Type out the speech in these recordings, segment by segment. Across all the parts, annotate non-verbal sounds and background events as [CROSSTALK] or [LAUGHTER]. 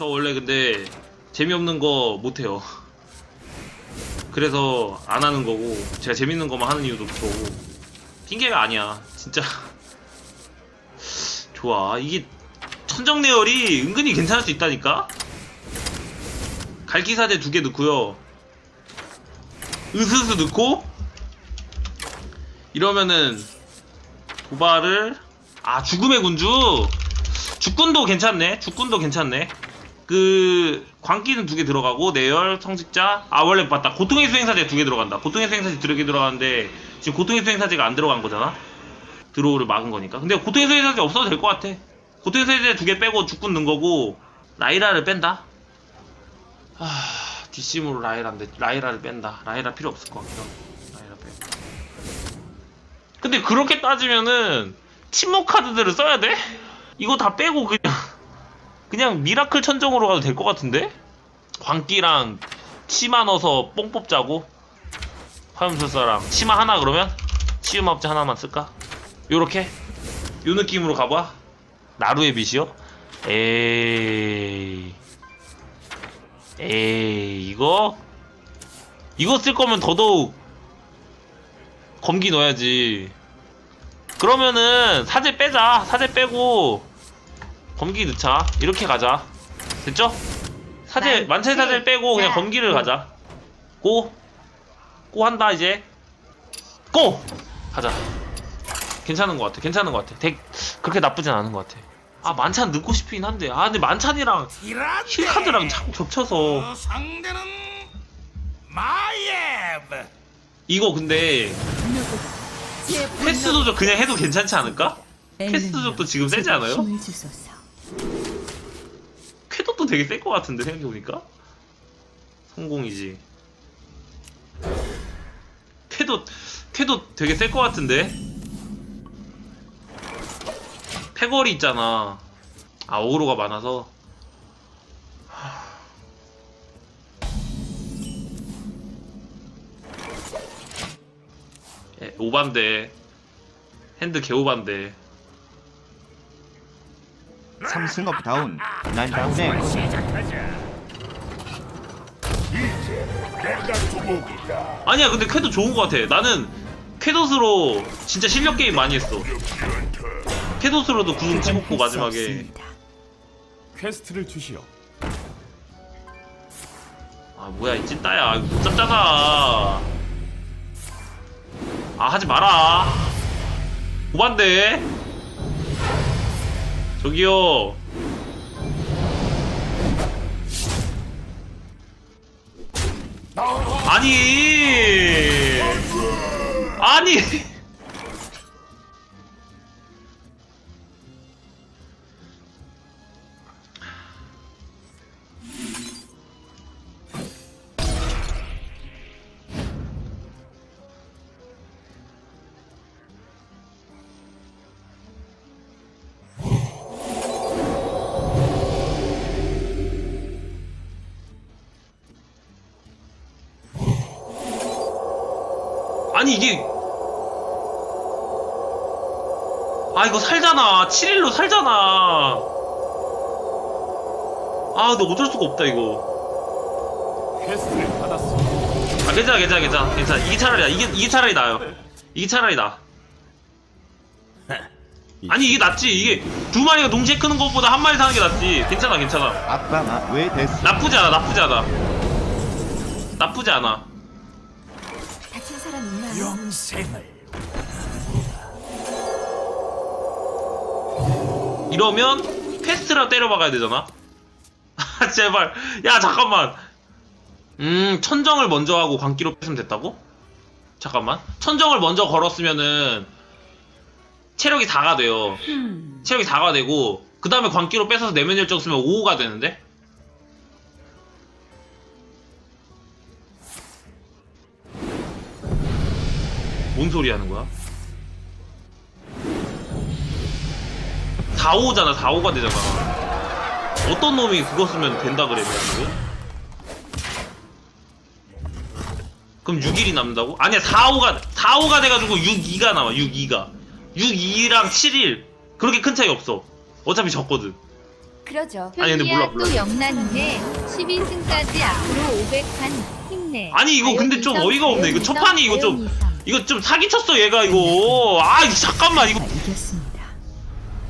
저 원래 근데 재미없는 거 못해요. 그래서 안 하는 거고 제가 재밌는 거만 하는 이유도 그거고. 핑계가 아니야 진짜. 좋아. 이게 천정내열이 은근히 괜찮을 수 있다니까? 갈기사제 두 개 넣고요. 으스스 넣고 이러면은 도발을 아 죽음의 군주? 죽군도 괜찮네. 죽군도 괜찮네 그 광기는 두 개 들어가고 내열 성직자 아 원래 맞다. 고통의 수행사제 두 개 들어간다. 고통의 수행사제 두 개 들어가는데 지금 고통의 수행사제가 안 들어간 거잖아. 드로우를 막은 거니까. 근데 고통의 수행사제 없어도 될 것 같아. 고통의 수행사제 두 개 빼고 죽군 넣은 거고 라이라를 뺀다? 아 뒷심으로 라이라인데 라이라를 뺀다. 라이라 필요 없을 것 같기도 하고. 라이라 빼고 근데 그렇게 따지면은 침묵 카드들을 써야 돼? 이거 다 빼고 그냥 그냥 미라클 천정으로 가도 될 것 같은데? 광기랑 치마 넣어서 뽕 뽑자고 화염술사랑 치마 하나 그러면 치유마법제 하나만 쓸까? 요렇게? 요 느낌으로 가봐 나루의 빛이요? 에이 에이 이거? 이거 쓸 거면 더더욱 검기 넣어야지 그러면은 사제 빼자 사제 빼고 검기 넣자. 이렇게 가자. 됐죠? 사제 난 만체 사제 빼고 그냥. 검기를 가자. 고! 고 한다 이제. 고! 가자. 괜찮은 것 같아. 괜찮은 것 같아. 덱 그렇게 나쁘진 않은 것 같아. 아 만찬 넣고 싶긴 한데. 아 근데 만찬이랑 힐카드랑 자꾸 겹쳐서. 어, 이거 근데 패스 도적 그냥 해도 괜찮지 않을까? 패스 도적도 지금 세지 않아요? 쾌도도 되게 셀 것 같은데 생각해보니까? 성공이지. 쾌도 쾌도 되게 셀 것 같은데? 패거리 있잖아. 아 오로가 많아서. 예, 오반데. 핸드 개오반데 삼승업 다운. 난 다운에. 아니야 근데 쾌도 좋은 것 같아. 나는 쾌도스로 진짜 실력 게임 많이 했어. 쾌도스로도 구름 찍었고 마지막에. 퀘스트를 주시오. 아 뭐야 이 찐따야. 이거 못 잡잖아. 아 하지 마라. 오반데 저기요. 아니. 아니 아니 이게. 아 이거 살잖아. 7일로 살잖아. 아 근데 어쩔 수가 없다 이거. 퀘스트를 받았소 아 괜찮아 괜찮아 괜찮아. 괜찮아. 이게 차라리 나 이게 이게 차라리 나요. 이게 차라리 나. [LAUGHS] 아니 이게 낫지. 이게 두 마리가 동시에 크는 것보다 한 마리 사는 게 낫지. 괜찮아 괜찮아. 아빠가 왜 됐어? 나쁘지 않아 나쁘지 않아. 나쁘지 않아 사람 있나요? 영생을 이러면 패스트라 때려박아야 되잖아. 아 제발. 야 잠깐만. 음 천정을 먼저 하고 광기로 뺐으면 됐다고? 잠깐만. 천정을 먼저 걸었으면은 체력이 4가 돼요. 음. 체력이 4가 되고 그 다음에 광기로 뺏어서 내면 열정 쓰면 5가 되는데? 뭔 소리 하는 거야? 4, 5잖아, 4, 5가 되잖아. 어떤 놈이 그거 쓰면 된다 그래, 지금? 그럼 6일이 남는다고? 아니야, 4, 5가, 4, 5가 돼가지고 6, 2가 남아, 6, 2가. 6, 2랑 7일. 그렇게 큰 차이 없어. 어차피 졌거든. 그러죠. 아니, 근데 몰라, 몰라. 또 영란이네 12승까지 앞으로 500판 힘내 아니, 이거 근데 좀 어이가 없네. 이거 첫 판이 이거 좀- 이거 좀 사기쳤어 얘가 이거. 아 이거 잠깐만 이거. 이겼습니다.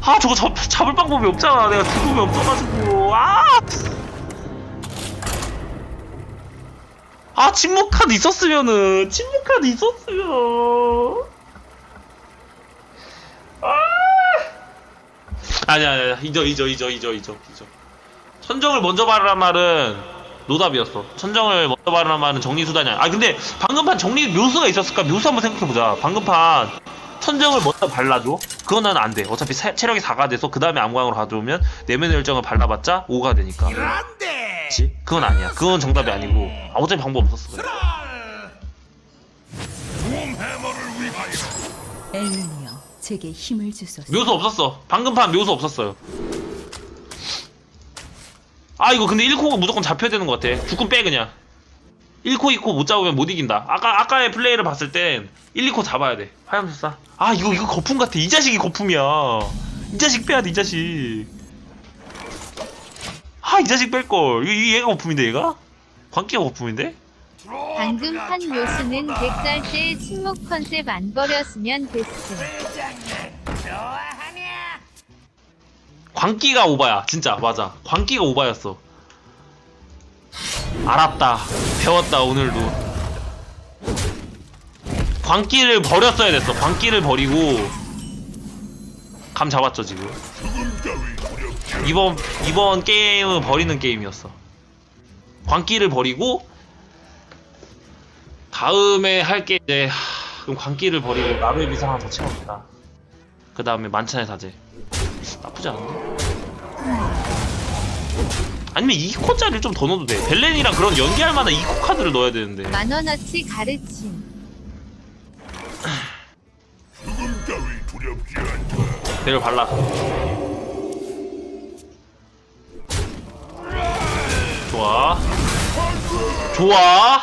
아 저거 잡, 잡을 방법이 없잖아. 내가 죽음이 없어가지고. 아! 아 침묵 카드 있었으면은 침묵 카드 있었으면. 아! 아니야 아니야. 잊어 잊어 잊어 잊어 잊어 잊어 천정을 먼저 바르란 말은 노답이었어 천정을 먼저 말은 정리수단이 아니야 아 근데 방금 판 정리 묘수가 있었을까 묘수 한번 생각해보자 방금 판 천정을 먼저 발라줘? 그거는 안 돼. 어차피 세- 체력이 4가 돼서 그 다음에 암광으로 가져오면 내면 열정을 발라봤자 5가 되니까. 그치? 그건 아니야. 그건 정답이 아니고. 아, 어차피 방법 없었어. 위하여. 엘리니어, 제게 힘을 주소서. 묘수 없었어. 방금 판 묘수 없었어요. 아, 이거 근데 1코가 무조건 잡혀야 되는 것 같아. 죽군 빼, 그냥. 1코, 2코 못 잡으면 못 이긴다. 아까, 아까의 플레이를 봤을 땐 1, 2코 잡아야 돼. 하염수사. 아, 이거, 이거 거품 같아. 이 자식이 거품이야. 이 자식 빼야 돼, 이 자식. 아, 이 자식 뺄걸. 이, 이 얘가 거품인데, 얘가? 광기가 거품인데? 방금 판 묘수는 100살 때 침묵 컨셉 안 버렸으면 됐음 광기가 오바야 진짜. 맞아. 광기가 오바였어. 알았다. 배웠다 오늘도. 광기를 버렸어야 됐어. 광기를 버리고 감 잡았죠 지금. 이번 이번 게임은 버리는 게임이었어. 광기를 버리고 다음에 할 게 이제 하, 그럼 광기를 버리고 나루의 비상 하나 더 채웁시다. 그 다음에 만찬의 사제 나쁘지 않은데? 아니면 2코짜리를 좀 더 넣어도 돼. 벨렌이랑 그런 연기할 만한 2코 카드를 넣어야 되는데. 만원어치 가르침 배를 발라. 좋아. 좋아.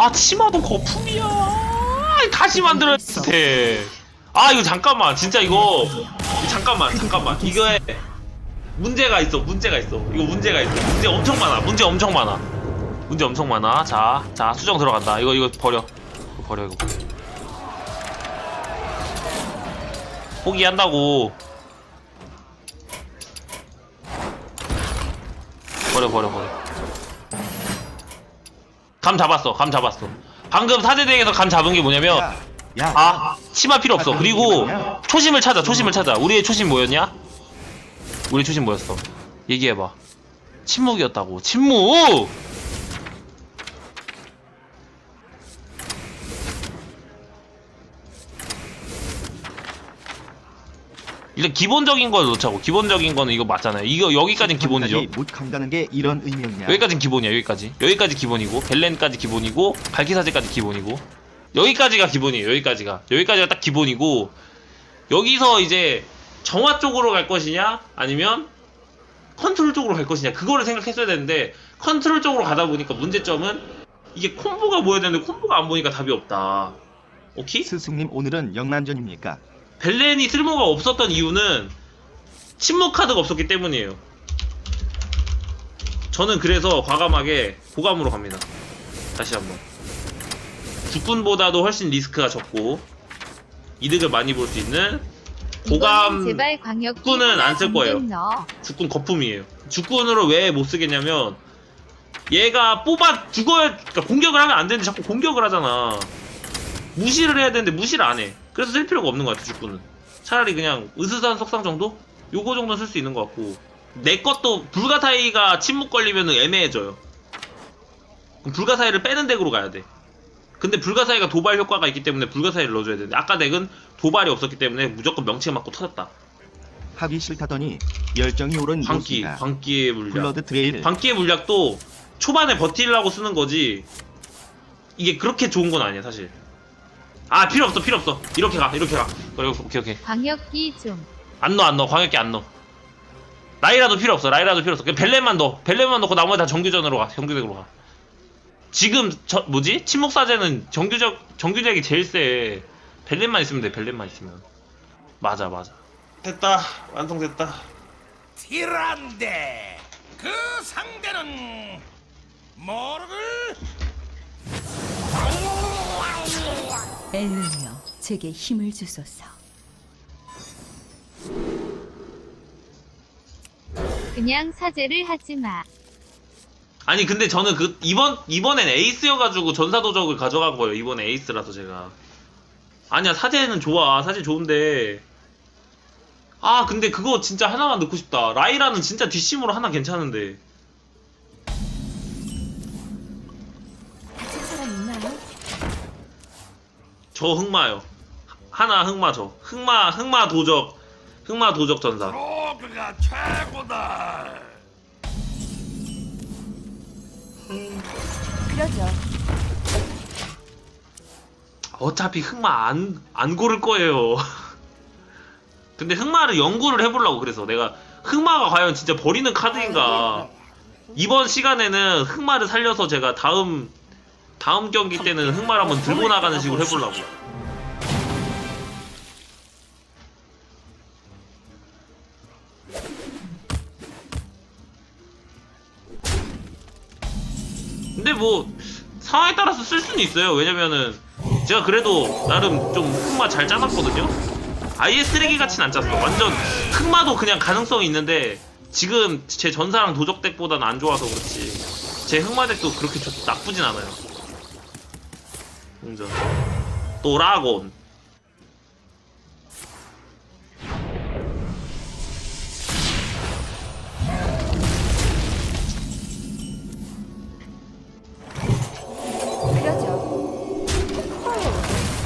아 치마도 거품이야. 다시 만들어야 돼. 아 이거 잠깐만. 진짜 이거 잠깐만 잠깐만. 이거에 문제가 있어 문제가 있어. 이거 문제가 있어. 문제 엄청 많아 문제 엄청 많아. 문제 엄청 많아. 자자 수정 들어간다. 이거 이거 버려. 이거 버려 이거 포기한다고. 버려 버려 버려 감 잡았어 감 잡았어. 방금 사제대에서 감 잡은 게 뭐냐면 야, 야, 아 치마 필요 없어. 그리고 초심을 찾아 초심을 찾아. 우리의 초심 뭐였냐? 우리 초심 뭐였어? 얘기해봐. 침묵이었다고. 침묵 일단 기본적인 걸 놓자고. 기본적인 거는 이거 맞잖아요. 이거 여기까지는 기본이죠. 못 간다는 게 이런 의미였냐? 여기까지는 기본이야 여기까지. 여기까지 기본이고 벨렌까지 기본이고 갈기사제까지 기본이고. 여기까지가 기본이에요 여기까지가. 여기까지가 딱 기본이고 여기서 이제 정화 쪽으로 갈 것이냐? 아니면 컨트롤 쪽으로 갈 것이냐? 그거를 생각했어야 되는데 컨트롤 쪽으로 가다 보니까 문제점은 이게 콤보가 모여야 되는데 콤보가 안 보니까 답이 없다. 오케이? 스승님 오늘은 영란전입니까? 벨렌이 쓸모가 없었던 이유는 침묵 카드가 없었기 때문이에요. 저는 그래서 과감하게 고감으로 갑니다. 다시 한번. 죽군보다도 훨씬 리스크가 적고 이득을 많이 볼 수 있는 고감 광역 축구는 안쓸 거예요. 죽군 거품이에요. 죽군으로 왜 못 쓰겠냐면 얘가 뽑아 죽어야 그러니까 공격을 하면 안 되는데 자꾸 공격을 하잖아. 무시를 해야 되는데 무시를 안 해. 그래서 쓸 필요가 없는 것 같아 죽군은. 차라리 그냥 으스스한 속상 정도? 요거 정도 쓸수 있는 것 같고 내 것도 불가사의가 침묵 걸리면 애매해져요. 그럼 불가사의를 빼는 덱으로 가야 돼. 근데 불가사의가 도발 효과가 있기 때문에 불가사의를 넣어줘야 되는데 아까 덱은 도발이 없었기 때문에 무조건 명치에 맞고 터졌다. 하기 싫다더니 열정이 오른 광기, 모습이다. 광기의 물량. 블러드 트레일 광기의 물약도 초반에 버티려고 쓰는 거지 이게 그렇게 좋은 건 아니야 사실 아 필요 없어 필요 없어 이렇게 가 이렇게 가 그래 오케이 오케이 광역기 좀 안 넣어 안 넣어 광역기 안 넣어 라이라도 필요 없어 라이라도 필요 없어 그냥 벨렌만 넣어 벨렌만 넣고 나머지 다 정규전으로 가 정규덱으로 가 지금 저 뭐지? 침묵사제는 정규적 정규적이 제일 세. 벨렛만 있으면 돼. 벨렛만 있으면. 맞아 맞아. 됐다 완성됐다. 티란데 그 상대는 모르글 엘루니어 제게 힘을 주소서. 그냥 사죄를 하지 마. 아니 근데 저는 그 이번 이번엔 에이스여가지고 전사 도적을 가져간 거예요. 이번에 에이스라서 제가. 아니야 사제는 좋아. 사제 좋은데. 아 근데 그거 진짜 하나만 넣고 싶다. 라이라는 진짜 뒷심으로 하나 괜찮은데. 저 흑마요. 하나 흑마 저. 흑마 흑마 도적. 흑마 도적 전사. 로그가 최고다 그러죠. 어차피 흑마 안, 안 고를 거예요. [LAUGHS] 근데 흑마를 연구를 해보려고 그래서 내가 흑마가 과연 진짜 버리는 카드인가. 이번 시간에는 흑마를 살려서 제가 다음, 다음 경기 때는 흑마를 한번 들고 나가는 식으로 해보려고. 근데 뭐 상황에 따라서 쓸 수는 있어요. 왜냐면은 제가 그래도 나름 좀 흑마 잘 짜놨거든요. 아예 쓰레기 같진 안 짰어. 완전 흑마도 그냥 가능성이 있는데 지금 제 전사랑 도적 덱보다는 안 좋아서 그렇지. 제 흑마 덱도 그렇게 좋, 나쁘진 않아요. 공전. 도라곤.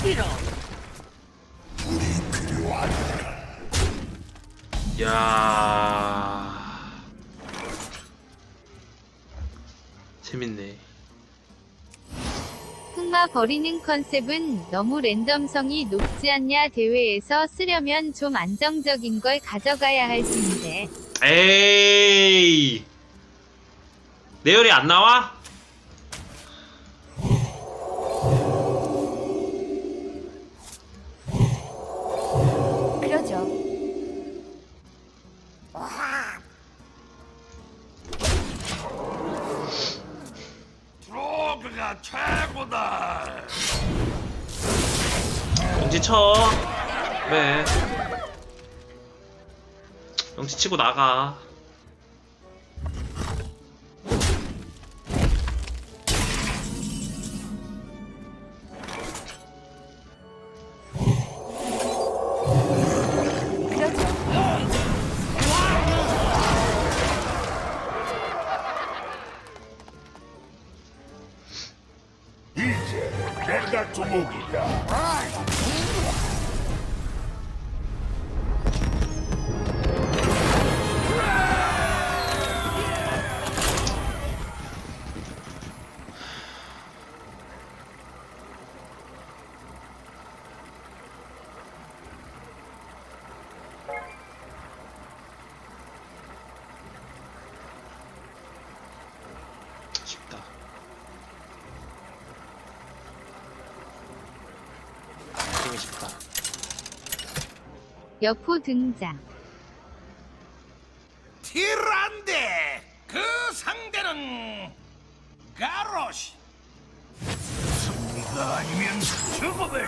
그러죠. 야 재밌네. 흑마 버리는 컨셉은 너무 랜덤성이 높지 않냐 대회에서 쓰려면 좀 안정적인 걸 가져가야 할 텐데. 에이 내열이 안 나와? 최고다 영치 쳐. 그래. 영치 치고 나가. 내가 두목이다. 여포 등장. 티란데 그 상대는 가로시 승리가 아니면 죽음을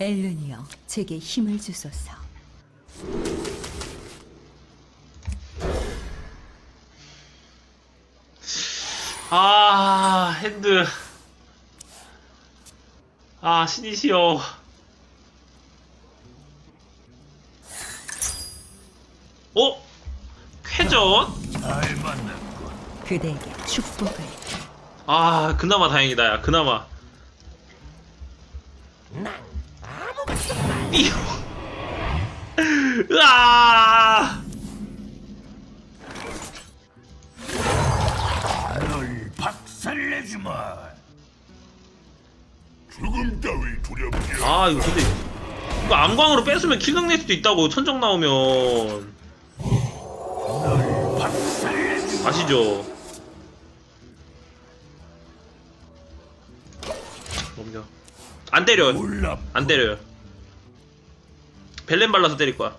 엘루니어 제게 힘을 주소서. 아, 핸드. 아, 신이시여. 어? 만났군 그대에게 축복을. 아, 그나마 다행이다, 야, 그나마. 띠용. 으아! 널 박살내주마 죽음 따위 두렵지 아, 이거 근데. 이거 암광으로 뺏으면 킬각 낼 수도 있다고, 천정 나오면. 아시죠? 그럼요 안 때려 놀랍 안 때려요 벨렌 발라서 때릴 거야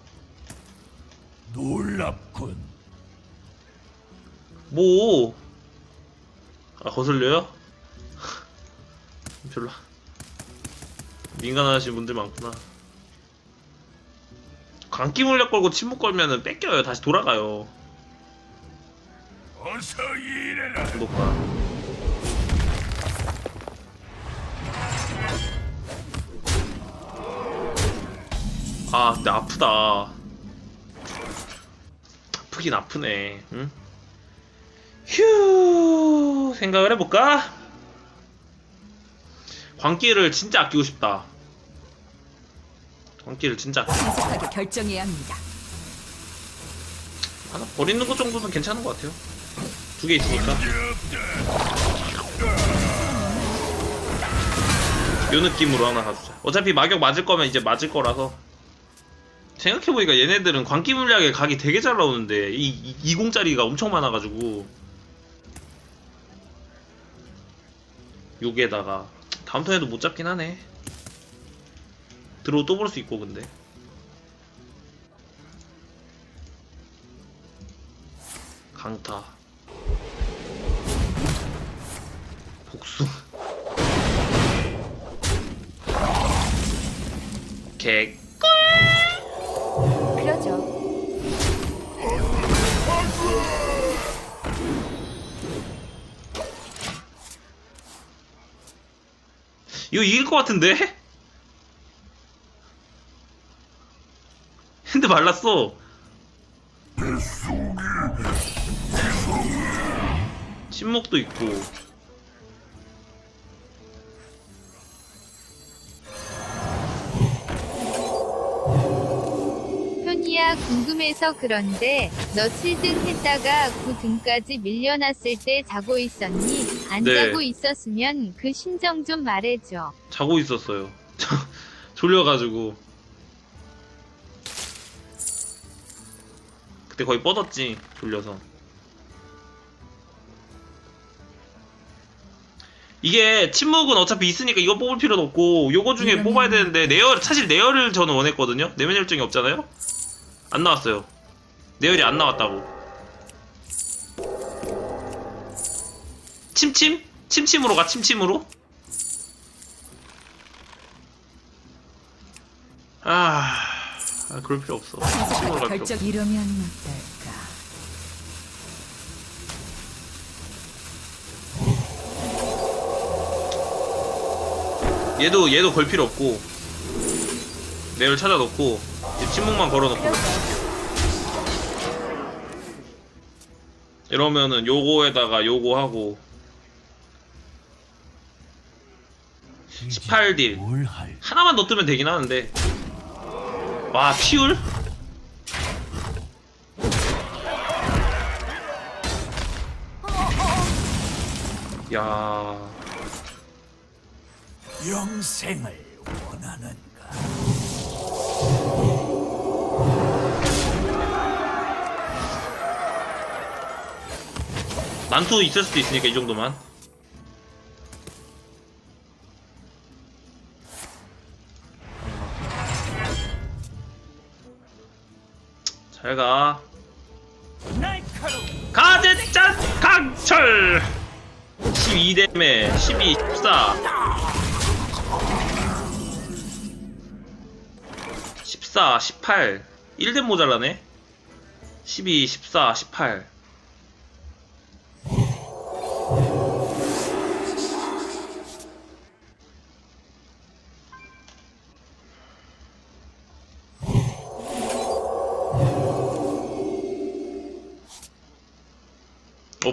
놀랍군. 뭐? 아 거슬려요? [LAUGHS] 별로 민감하신 분들 많구나. 광기 물약 걸고 침묵 걸면은 뺏겨요. 다시 돌아가요. 어서 일해라. 구독과. 아, 근데 아프다. 아프긴 아프네. 응? 휴, 생각을 해볼까? 광기를 진짜 아끼고 싶다. 광기를 진짜 아끼- 신속하게 결정해야 합니다. 하나 버리는 것 정도는 괜찮은 것 같아요. 두 개 있으니까. 요 느낌으로 하나 가주자. 어차피 마격 맞을 거면 이제 맞을 거라서. 생각해보니까 얘네들은 광기 물약에 각이 되게 잘 나오는데, 이, 20짜리가 엄청 많아가지고. 요게다가, 다음 턴에도 못 잡긴 하네. 들어오 또볼 수 있고, 근데. 강타. 복수. 개. 그러죠. 이거 이길 것 같은데? 핸드 말랐어. 침묵도 있고. 궁금해서 그런데 너 7등 했다가 9등까지 밀려났을 때 자고 있었니? 안 네. 자고 있었으면 그 심정 좀 말해줘. 자고 있었어요. [LAUGHS] 졸려가지고. 그때 거의 뻗었지, 졸려서. 이게 침묵은 어차피 있으니까 이거 뽑을 필요는 없고 요거 중에 이러면- 뽑아야 되는데 내열 사실 내열을 저는 원했거든요. 내면 열정이 없잖아요. 안 나왔어요. 내열이 안 나왔다고. 침침? 침침으로 가 침침으로? 아, 아 그럴 필요 없어. 침으로 갈 필요 없어. 결정 이러면 어떨까? 얘도 얘도 걸 필요 없고 내열 찾아 놓고 이제 침묵만 걸어 놓고. 이러면은 요거에다가 요거 하고. 18딜. 뭘 할? 하나만 더 뜨면 되긴 하는데. 와 피울? 야. 영생을 원하는 가? 난투 있을 수도 있으니까 이 정도만. 잘가. 가제짠! 강철! 12대매 12 14 14 18 1대 모자라네. 12 14 18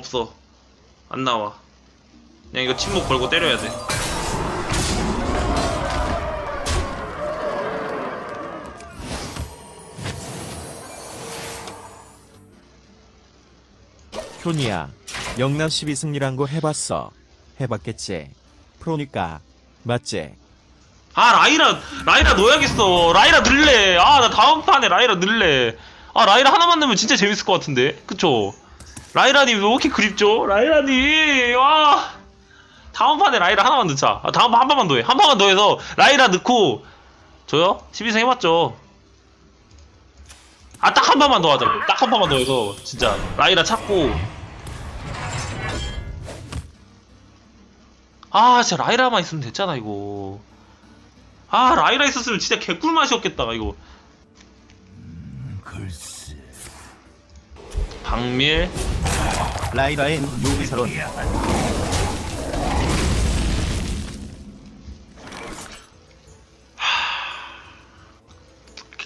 없어 안 나와 그냥 이거 침묵 걸고 때려야 돼 효니야, 영남 12승리란 거 해봤어. 해봤겠지. 프로니까. 맞지? 아 라이라 라이라 넣어야겠어 라이라 넣을래 아 나 다음 판에 라이라 넣을래 아 라이라 하나만 넣으면 진짜 재밌을 것 같은데 그쵸 라이라님 왜 이렇게 그립죠 라이라님 와 다음 판에 라이라 하나만 넣자. 아, 다음 판 한 판만 더 해. 한 판만 더 해서 라이라 넣고 저요? 12생 해봤죠. 아 딱 한 판만 더 하자고. 딱 한 판만 더 해서 진짜 라이라 찾고. 아 진짜 라이라만 있으면 됐잖아 이거. 아 라이라 있었으면 진짜 개꿀맛이었겠다 이거. 박밀 라이라의 요기사론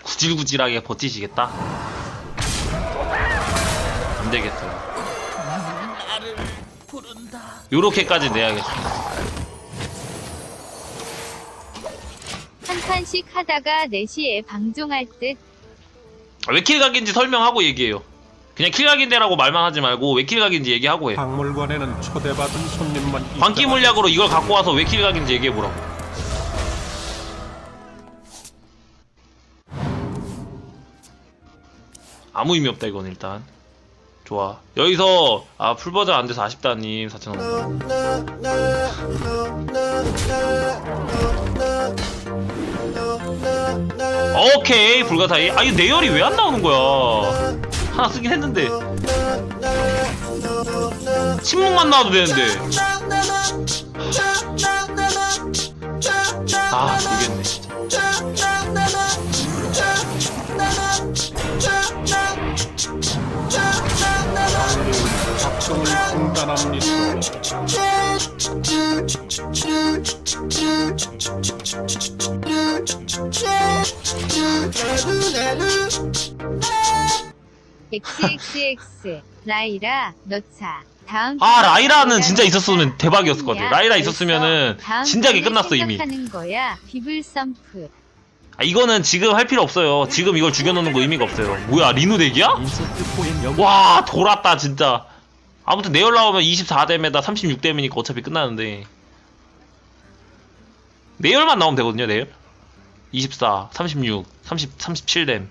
구질구질하게 버티시겠다? 안 되겠어요. 요렇게까지 내야겠어. 한 판씩 하다가 4시에 방종할 듯. 아, 왜 킬 각인지 설명하고 얘기해요. 그냥 킬각인데라고 말만 하지 말고 왜 킬각인지 얘기하고 해. 박물관에는 초대받은 손님만 광기 물약으로 이걸 갖고 와서 왜 킬각인지 얘기해 보라고. 아무 의미 없다 이건 일단. 좋아. 여기서 아 풀버전 안 돼서 아쉽다님 4,000원. 오케이 불가사의. 아 이거 내열이 왜 안 나오는 거야? 하나 쓰긴 했는데. 침묵만 나와도 되는데. 아 XXX 라이라 넣자. 다음 아 라이라는 진짜 있었으면. 대박이었을 것 같아. 라이라 있었으면은 진작에 끝났어 이미. 거야. 비블 썸프. 아, 이거는 지금 할 필요 없어요. 지금 이걸 죽여놓는 거 의미가 없어요. 뭐야 리누 덱이야? 와 돌았다 진짜. 아무튼 내열 나오면 24댐에다 36댐이니까 어차피 끝나는데. 내열만 나오면 되거든요 내열. 24, 36, 30, 37댐.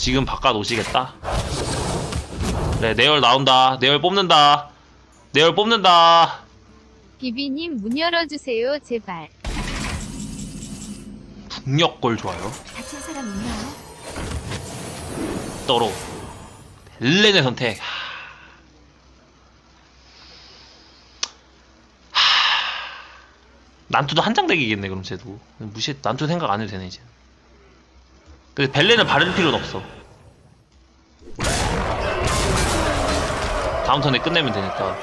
지금 바꿔 놓으시겠다. 네 내열 나온다. 내열 뽑는다. 내열 뽑는다. 비비님 문 열어주세요 제발. 중력골 좋아요. 다친 사람 있나요? 떠로 벨렌의 선택. 난투도 한장 덱이겠네 그럼 쟤도 무시 난투 생각 안 해도 되네 이제 근데 벨렌을 바를 필요는 없어. 다음 턴에 끝내면 되니까.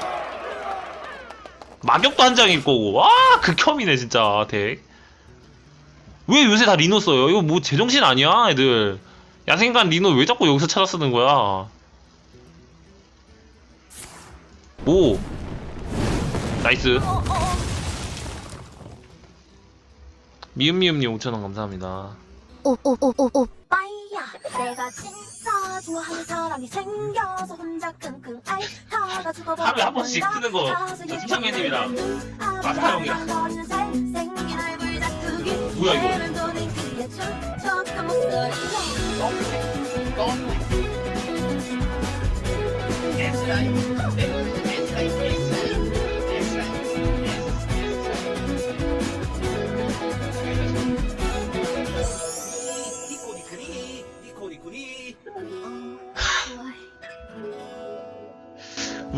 마격도 한 장일 거고 와 극혐이네 진짜 덱. 왜 요새 다 리노 써요? 이거 뭐 제정신 아니야 애들. 야생간 리노 왜 자꾸 여기서 찾아 쓰는 거야? 오. 나이스. 미음미음님 5천원 감사합니다 오오오오 오빠야. 내가 진짜 좋아하는 사람이 생겨서 혼자 끙끙 앓다가 죽어버린 하루에 한 번씩 쓰는 거, 저 신청해님이랑 마스터 형이랑. 뭐야, 이거?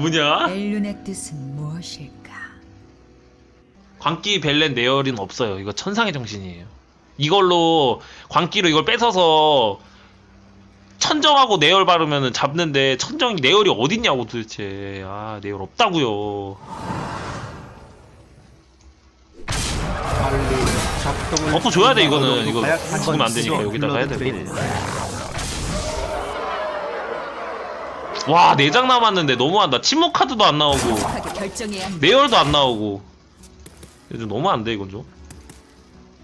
뭐냐? 엘룬의 뜻은 무엇일까? 광기 벨렌 내열은 없어요. 이거 천상의 정신이에요. 이걸로 광기로 이걸 뺏어서 천정하고 내열 바르면은 잡는데 천정이 내열이 어딨냐고 도대체. 아 내열 없다고요. 빨리 작동을 버프 줘야 돼 이거는. 이거 죽으면 번안 되니까 여기다가 해야 돼. 트레일. 와 내장 남았는데 너무한다. 침묵 카드도 안 나오고. 내열도 안 나오고. 좀 너무 안 돼 이건 좀.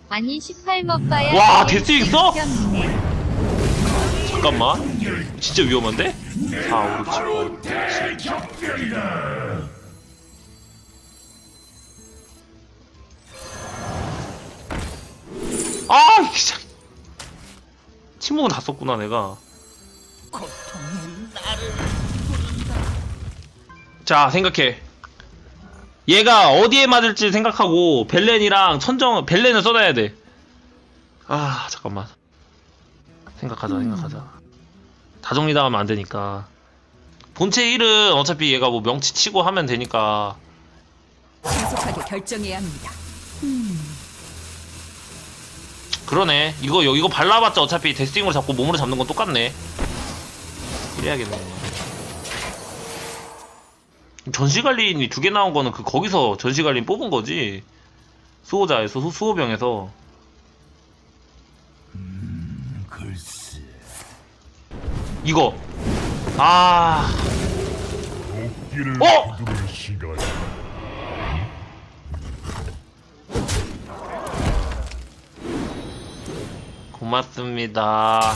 아니 18머빠야. 와, 데스 있어? 잠깐만. 진짜 위험한데? 4, 5, 6, 7, 8. 아, 진짜. 침묵은 다 썼구나, 내가. 자, 생각해. 얘가 어디에 맞을지 생각하고 벨렌이랑 천정 벨렌을 써놔야 돼. 아 잠깐만. 생각하자 생각하자. 다 정리당하면 안 되니까. 본체 1은 어차피 얘가 뭐 명치 치고 하면 되니까 신속하게 결정해야 합니다. 그러네. 이거 이거 발라봤자 어차피 데스팅으로 잡고 몸으로 잡는 건 똑같네. 이래야겠네. 전시관리인이 두 개 나온 거는 그 거기서 전시관리인 뽑은 거지. 수호자에서 수, 수호병에서. 글쎄. 이거. 아. 어? 고맙습니다.